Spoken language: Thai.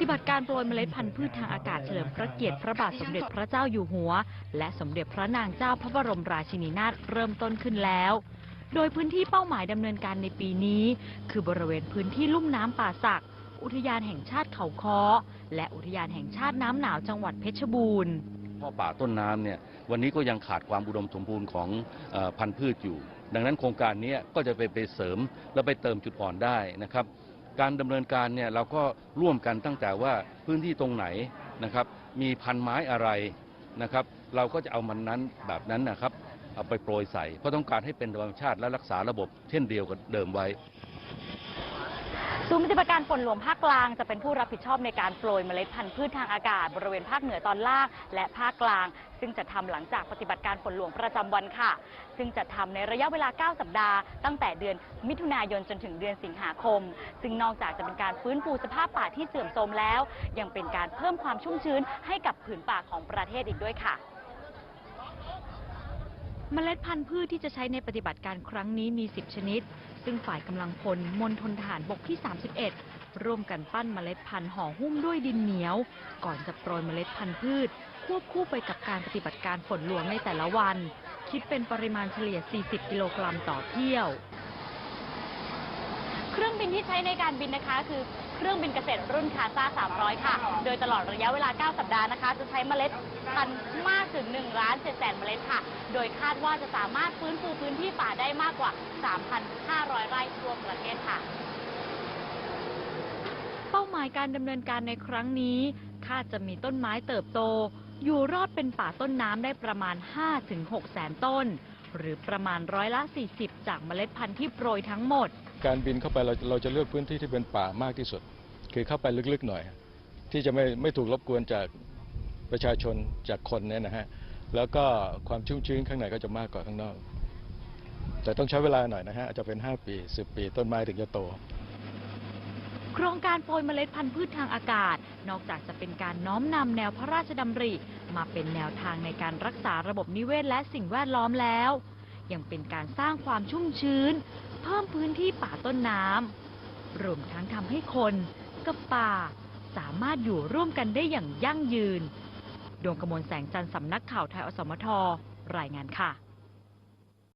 ฏิบัติการโปรยเมล็ดพันธุ์พืชทางอากาศเฉลิมพระเกียรติพระบาทสมเด็จพระเจ้าอยู่หัว และสมเด็จพระนางเจ้าพระบรมราชินีนาถเริ่มต้นขึ้นแล้ว โดยพื้นที่เป้าหมายดำเนินการในปีนี้ คือบริเวณพื้นที่ลุ่มน้ำป่าสัก อุทยานแห่งชาติเขาค้อและอุทยานแห่งชาติน้ำหนาวจังหวัดเพชรบูรณ์พราะป่าต้นน้ำเนี่ยวันนี้ก็ยังขาดความอุดมสมบูรณ์ของเออพันธุ์พืชอยู่ ดังนั้นโครงการนี้ก็จะไปไปเสริมและไปเติมจุดอ่อนได้นะครับ การดำเนินการเนี่ยเราก็ร่วมกันตั้งแต่ว่าพื้นที่ตรงไหนนะครับ มีพันไม้อะไรนะครับ เราก็จะเอามันนั้นแบบนั้นนะครับ เอาไปโปรยใส่เพราะต้องการให้เป็นธรรมชาติและรักษาระบบเช่นเดียวกับเดิมไว้ ศูนย์ปฏิบัติการฝนหลวงภาคกลางจะเป็นผู้รับผิดชอบในการโปรยเมล็ดพันธุ์พืชทางอากาศ บริเวณภาคเหนือตอนล่างและภาคกลาง ซึ่งจะทำหลังจากปฏิบัติการฝนหลวงประจำวันค่ะ ซึ่งจะทำในระยะเวลา 9 สัปดาห์ ตั้งแต่เดือนมิถุนายนจนถึงเดือนสิงหาคม ซึ่งนอกจากจะเป็นการฟื้นฟูสภาพป่าที่เสื่อมโทรมแล้ว ยังเป็นการเพิ่มความชุ่มชื้นให้กับผืนป่าของประเทศอีกด้วยค่ะ เมล็ดพันธุ์พืชที่จะใช้ในปฏิบัติการครั้งนี้มี 10 ชนิด ซึ่งฝ่ายกำลังพลมณฑลทหารบกที่ 31 ร่วมกันปั้นเมล็ดพันธุ์ห่อหุ้มด้วยดินเหนียว ก่อนจะโปรยเมล็ดพันธุ์พืช ควบคู่ไปกับการปฏิบัติการฝนหลวงในแต่ละวัน คิดเป็นปริมาณเฉลี่ย 40 กิโลกรัมต่อเที่ยว เครื่องบินที่ใช้ในการบินนะคะคือ เครื่องบินเกษตรรุ่นคาซ่า 300 ค่ะ โดยตลอดระยะเวลา 9 สัปดาห์นะคะ จะใช้เมล็ดพันธุ์มากถึง1ล้าน7แสนเมล็ดค่ะ โดยคาดว่าจะสามารถฟื้นฟูพื้นที่ป่าได้มากกว่า 3,500 ไร่ทั่วประเทศค่ะ เป้าหมายการดำเนินการในครั้งนี้คาดจะมีต้นไม้เติบโต อยู่รอดเป็นป่าต้นน้ำได้ประมาณ 5-6แสนต้น หรือประมาณร้อยละ 40 จากเมล็ดพันธุ์ที่โปรยทั้งหมด การบินเข้าไปเราเราจะเลือกพื้นที่ที่เป็นป่ามากที่สุด คือเข้าไปลึกๆหน่อย ที่จะไม่ไม่ถูกรบกวนจากประชาชนจากคนเนี่ยนะฮะแล้วก็ความชุ่มชื้นข้างในก็จะมากกว่าข้างนอก แต่ต้องใช้เวลาหน่อยนะฮะอาจจะเป็น 5 ปี 10 ปีต้นไม้ถึงจะโต โครงการโปรยเมล็ดพันธุ์พืชทางอากาศ นอกจากจะเป็นการน้อมนำแนวพระราชดำริ มาเป็นแนวทางในการรักษาระบบนิเวศและสิ่งแวดล้อมแล้ว ยังเป็นการสร้างความชุ่มชื้น เพิ่มพื้นที่ป่าต้นน้ำรวมทั้งทำให้คนกับป่า สามารถอยู่ร่วมกันได้อย่างยั่งยืน ดวงกมลแสงจันทร์สำนักข่าวไทยอสมทรายงานค่ะ